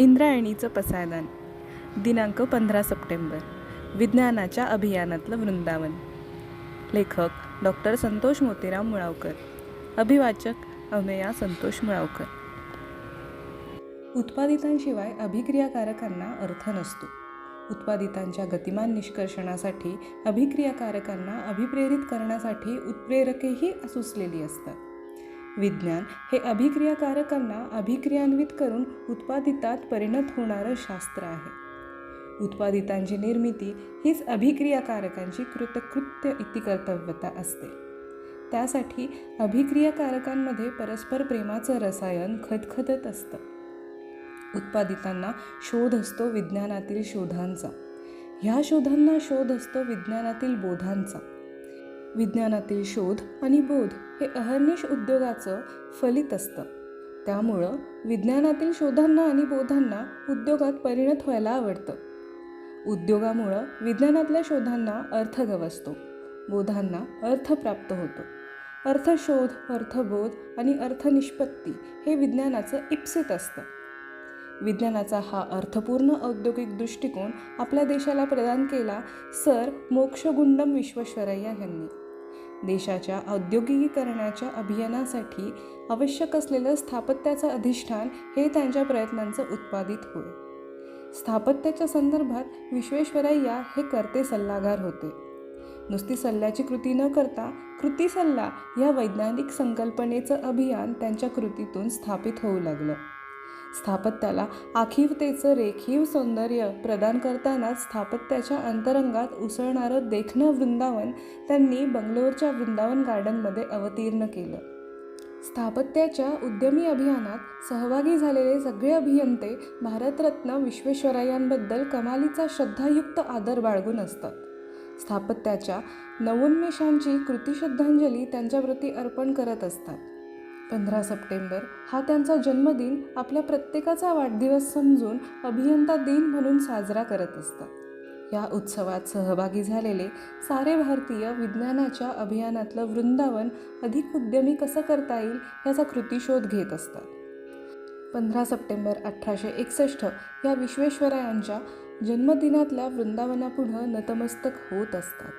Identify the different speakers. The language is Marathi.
Speaker 1: इंद्रायणीचं पसायदान. दिनांक पंधरा सप्टेंबर. विज्ञानाच्या अभियानातलं वृंदावन. लेखक डॉक्टर संतोष मोतीराम मुळावकर. अभिवाचक अमेया संतोष मुळावकर. उत्पादितांशिवाय अभिक्रियाकारकांना अर्थ नसतो. उत्पादितांच्या गतिमान निष्कर्षणासाठी अभिक्रियाकारकांना अभिप्रेरित करण्यासाठी उत्प्रेरकेही सुचलेली असतात. विज्ञान हे अभिक्रियाकारकांना अभिक्रियान्वित करून उत्पादितात परिणत होणारं शास्त्र आहे. उत्पादितांची निर्मिती हीच अभिक्रियाकारकांची कृतकृत्य इतिकर्तव्यता असते. त्यासाठी अभिक्रियाकारकांमध्ये परस्पर प्रेमाचं रसायन खतखतत असतं. उत्पादितांना शोध असतो विज्ञानातील शोधांचा. ह्या शोधांना शोध असतो विज्ञानातील बोधांचा. विज्ञानातील शोध आणि बोध हे अहर्निश उद्योगाचं फलित असतं. त्यामुळं विज्ञानातील शोधांना आणि बोधांना उद्योगात परिणत व्हायला आवडतं. उद्योगामुळं विज्ञानातल्या शोधांना अर्थ गवसतो. बोधांना अर्थ प्राप्त होतो. अर्थशोध अर्थबोध आणि अर्थनिष्पत्ती हे विज्ञानाचं इप्सित असतं. विज्ञानाचा हा अर्थपूर्ण औद्योगिक दृष्टिकोन आपल्या देशाला प्रदान केला सर मोक्षगुंडम विश्वेश्वरय्या यांनी. देशाच्या औद्योगिकीकरणाच्या अभियानासाठी आवश्यक असलेलं स्थापत्याचं अधिष्ठान हे त्यांच्या प्रयत्नांचं उत्पादित होय. स्थापत्याच्या संदर्भात विश्वेश्वरय्या हे करते सल्लागार होते. नुसती सल्ल्याची कृती न करता कृती सल्ला या वैज्ञानिक संकल्पनेचं अभियान त्यांच्या कृतीतून स्थापित होऊ लागलं. स्थापत्याला आखिवतेचं रेखीव सौंदर्य प्रदान करतानाच स्थापत्याच्या अंतरंगात उसळणारं देखणं वृंदावन त्यांनी बंगलोरच्या वृंदावन गार्डनमध्ये अवतीर्ण केलं. स्थापत्याच्या उद्यमी अभियानात सहभागी झालेले सगळे अभियंते भारतरत्न विश्वेश्वरय्यांबद्दल कमालीचा श्रद्धायुक्त आदर बाळगून असतात. स्थापत्याच्या नवोन्मेषांची कृतिश्रद्धांजली त्यांच्याप्रती अर्पण करत असतात. पंधरा सप्टेंबर हा त्यांचा जन्मदिन आपल्या प्रत्येकाचा वाढदिवस समजून अभियंता दिन म्हणून साजरा करत असतात. या उत्सवात सहभागी झालेले सारे भारतीय विज्ञानाच्या अभियानातलं वृंदावन अधिक उद्यमी कसं करता येईल याचा कृतीशोध घेत असतात. पंधरा सप्टेंबर अठराशे एकसष्ट या विश्वेश्वरायांच्या जन्मदिनातल्या वृंदावनापुढं नतमस्तक होत असतात.